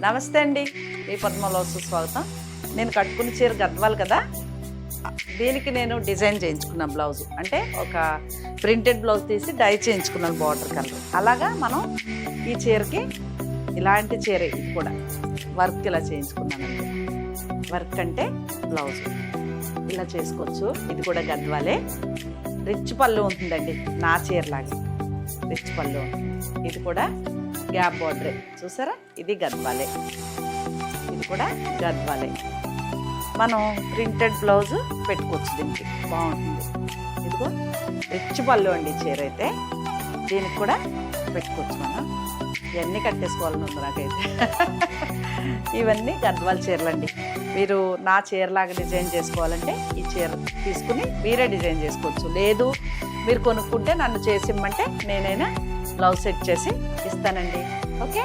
నమస్తే అండి. ఈ పద్మలో స్వాగతం. నేను కట్టుకున్న చీర గద్వాలి కదా. దీనికి నేను డిజైన్ చేయించుకున్న బ్లౌజ్. అంటే ఒక ప్రింటెడ్ బ్లౌజ్ తీసి డై చేయించుకున్నాను బార్డర్ కలర్. అలాగా మనం ఈ చీరకి ఇలాంటి చీర ఇది కూడా. వర్క్ ఇలా చేయించుకున్నానండి వర్క్ అంటే బ్లౌజ్. ఇలా చేసుకోవచ్చు. ఇది కూడా గద్వాలే. రిచ్ పళ్ళు ఉంటుందండి. నా చీరలాగా. రిచ్ పళ్ళు. ఇది కూడా గ్యాప్ బార్డరే చూసారా? ఇది గద్వాలే. ఇది కూడా గద్వాలే. మనం ప్రింటెడ్ బ్లౌజ్ పెట్టుకోవచ్చు దీనికి. బాగుంటుంది. ఇదిగో రిచ్ పళ్ళు అండి చీర అయితే. దీనికి కూడా పెట్టుకోవచ్చు మనం. ఇవన్నీ కట్టేసుకోవాలని ఉంది నాకైతే. ఇవన్నీ గద్వాల చీరలండి. మీరు నా చీరలాగా డిజైన్ చేసుకోవాలంటే ఈ చీర తీసుకుని మీరే డిజైన్ చేసుకోవచ్చు. లేదు మీరు కొనుక్కుంటే నన్ను చేసిమ్మంటే నేనైనా బ్లౌజ్ సెట్ చేసి ఇస్తానండి. ఓకే?